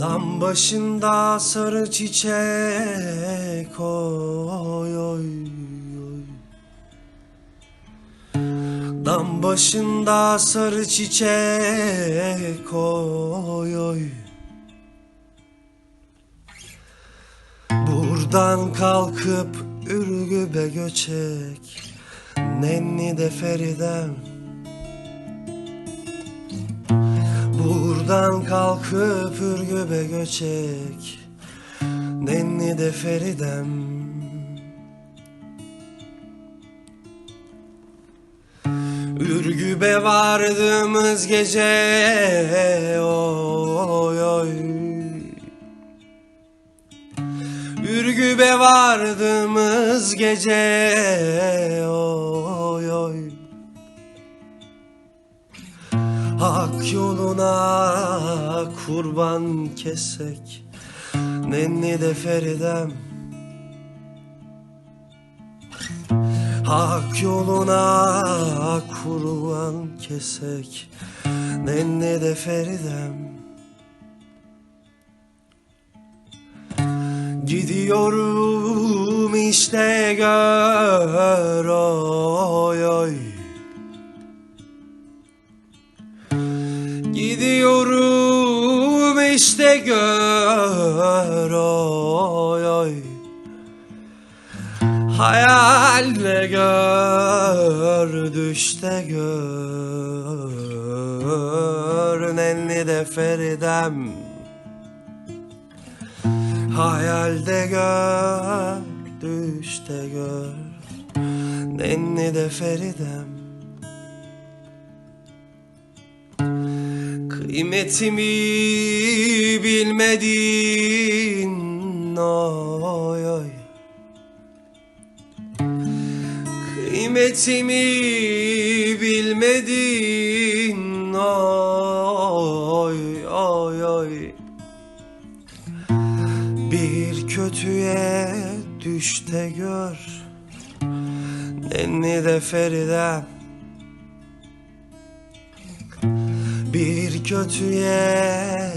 Dam başında sarı çiçek oy oy oy. Dam başında sarı çiçek oy oy. Buradan kalkıp Ürgüp'e göçek Nenni de Feridem Buradan kalkıp Ürgüp'e göçek Nenni de Feridem. Ürgüp'e vardığımız gece oy oy. Ürgüp'e vardığımız gece oy oy Hak yoluna kurban kesek Nenni de Feridem. Hak yoluna kurban kesek Nenni de Feridem. Gidiyorum işte gör oy oy Gidiyorum işte gör oy oy. Hayalle gör düşte gör. Nenni de Feridem. Hayalde gör düşte gör. Nenni de Feridem Kıymetimi bilmedin. Oy oy Kıymetimi bilmedin. Oy oy oy Bir kötüye düşte gör. Nenni de Feridem Bir kötüye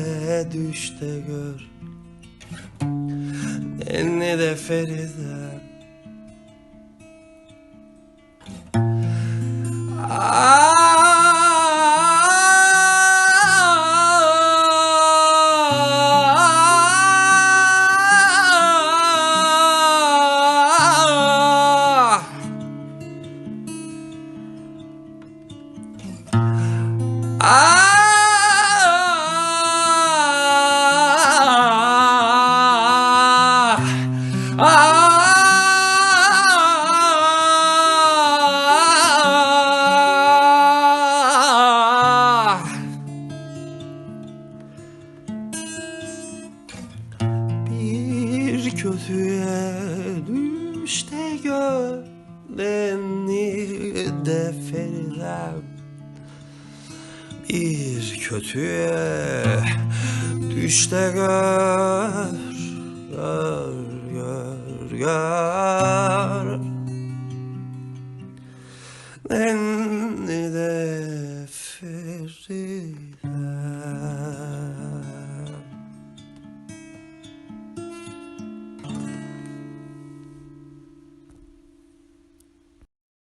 düşte gör. Nenni de Feridem Ah! Ah kötüye düşte gör Nenni de Feridem Bir kötüye düşte gör Gör gör gör. Nenni de